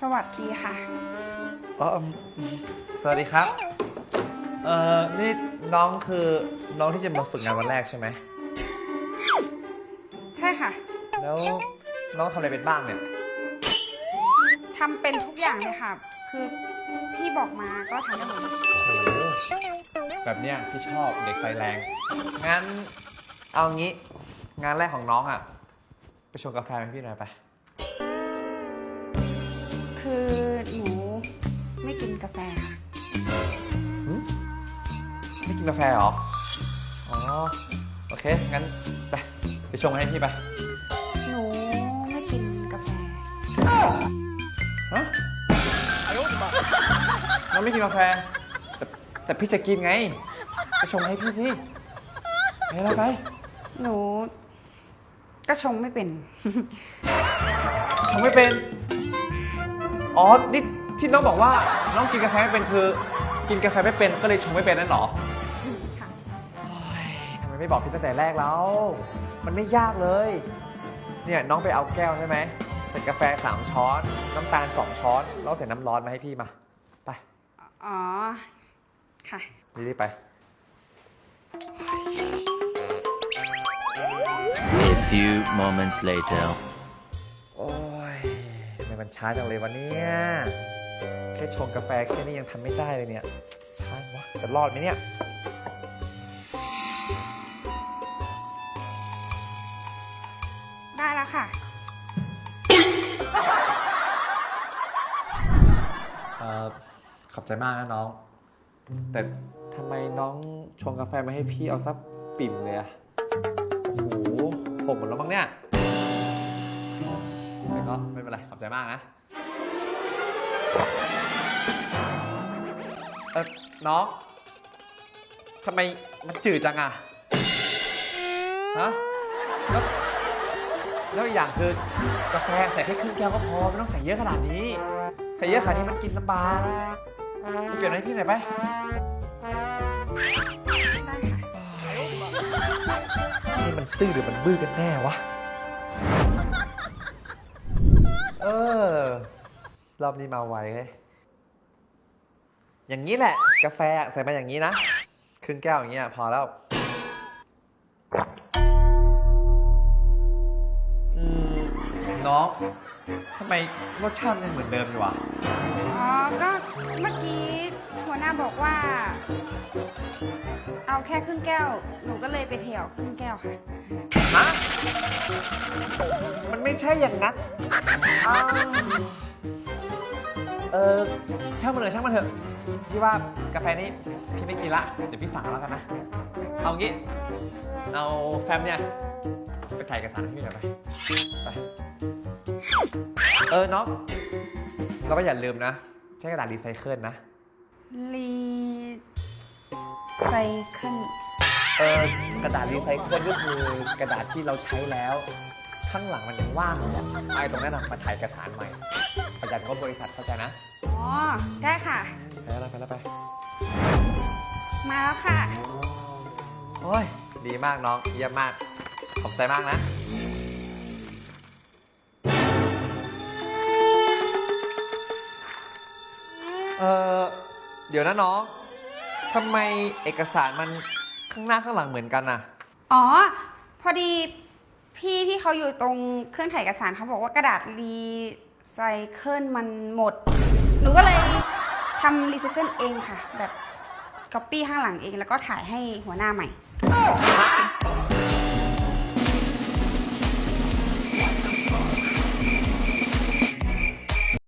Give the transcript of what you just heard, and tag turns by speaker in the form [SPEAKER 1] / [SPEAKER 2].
[SPEAKER 1] สวัสดีค่ะ
[SPEAKER 2] อ๋ออืมสวัสดีครับ เอ่อ นี่น้องคือน้องที่จะมาฝึกงานวันแรกใช่ไหม
[SPEAKER 1] ใช่ค่ะ
[SPEAKER 2] แล้วน้องทำอะไรเป็นบ้างเนี่ย
[SPEAKER 1] ทำเป็นทุกอย่างเลยค่ะ คือพี่บอกมาก็ทำได้หมดเลย
[SPEAKER 2] โอ้โหแบบเนี้ยพี่ชอบเด็กไฟแรง งั้นเอางี้ งานแรกของน้องอะ ไปชงกาแฟให้พี่หน่อยไป
[SPEAKER 1] คือหนูไม่กินกาแฟค่ะ
[SPEAKER 2] ไม่กินกาแฟเหรอ อ๋อ โอเค งั้น ไป ไปชงให้พี่ไป
[SPEAKER 1] หนูไม่กินกาแฟ
[SPEAKER 2] ฮะน้องไม่กินกาแฟ แต่แต่พี่จะกินไง ไปชงให้พี่ที่ไปแล้วไป
[SPEAKER 1] หนูก็ชงไม่เป็น
[SPEAKER 2] ชงไม่เป็น อ๋อนี่ที่น้องบอกว่าน้องกินกาแฟไม่เป็นคือ กินกาแฟไม่เป็นก็เลยชงไม่เป็นนั่นเหรอ
[SPEAKER 1] ค่ะ
[SPEAKER 2] โอ๊ยทำไมไม่บอกพี่ตั้งแต่แรกแล้ว มันไม่ยากเลย เนี่ยน้องไปเอาแก้วใช่ไหมใส่กาแฟสามช้อน น้ำตาลสองช้อนแล้วใส่น้ำร้อนมาให้พี่มา ไป
[SPEAKER 1] อ๋อค่ะ
[SPEAKER 2] รีบๆไป
[SPEAKER 3] A few moments later.
[SPEAKER 2] โอ้ยทำไมมันช้าจังเลยวะเนี่ยแค่ชงกาแฟแค่นี้ยังทำไม่ได้เลยเนี่ย ช้าวะจะรอดไหมเนี่ย
[SPEAKER 1] ได้แล้วค่ะ
[SPEAKER 2] เอ่อขอบใจมากนะน้อง แต่ทำไมน้องชงกาแฟมาให้พี่เอาซับปิ่มเลยอะโอ้โหผมหมดแล้วมั้งเนี่ยแต่ก็ ไม่เป็นไร ขอบใจมากนะเออน้องทำไมมันจืดจังอะฮะแล้วแล้วอีกอย่างคือกาแฟใส่แค่ครึ่งแก้วก็พอไม่ต้องใส่เยอะขนาดนี้ ใส่เยอะขนาดนี้มันกินลำบากไปเปลี่ยนให้พี่หน่อยไป
[SPEAKER 1] ได้ค่ะ
[SPEAKER 2] นี่มันซื่อหรือมันบื้อกันแน่วะ รอบนี้มาไวเฮ้ยอย่างนี้แหละ กาแฟใส่มาอย่างนี้นะ ครึ่งแก้วอย่างเงี้ยพอแล้ว อืม น้องทำไมรสชาติมันยังเหมือนเดิมอยู่วะ
[SPEAKER 1] อ๋อ ก็เมื่อกี้หัวหน้าบอกว่า เอาแค่ครึ่งแก้ว หนูก็เลยไปเทเอาครึ่งแก้วค่ะ
[SPEAKER 2] ฮะ มันไม่ใช่อย่างนั้นอ้าว เออช่างมันเถอะช่างมันเถอะพี่ว่ากาแฟนี่พี่ไม่กินละ เดี๋ยวพี่สั่งเอาแล้วกันนะ เอางี้ เอาแฟมเนี่ยไปถ่ายเอกสารให้พี่หน่อยไปไป เออน้องเราก็อย่าลืมนะ ใช้กระดาษรีไซเคิลนะ
[SPEAKER 1] รีไซเคิล
[SPEAKER 2] เออกระดาษรีไซเคิลก็คือกระดาษที่เราใช้แล้ว ข้างหลังมันยังว่างอยู่อะไอ้ตรงนั้นน่ะมาถ่ายเอกสารใหม่ ประหยัดงบบริษัทเข้าใจนะ
[SPEAKER 1] อ๋อ ได้ค่ะ
[SPEAKER 2] ไปแล้วไปแล้วไป
[SPEAKER 1] มาแล้วค่ะ
[SPEAKER 2] โอ้ยดีมากน้องเยี่ยมมาก ขอบใจมากนะ เออเดี๋ยวนะน้องทำไมเอกสารมันข้างหน้าข้างหลังเหมือนกันน่ะ
[SPEAKER 1] อ๋อ พอดีพี่ที่เขาอยู่ตรงเครื่องถ่ายเอกสารเขาบอกว่ากระดาษรี ไซเคิลมันหมด หนูก็เลยทำรีไซเคิลเองค่ะ แบบก๊อปปี้ข้างหลังเองแล้วก็ถ่ายให้หัวหน้าใหม่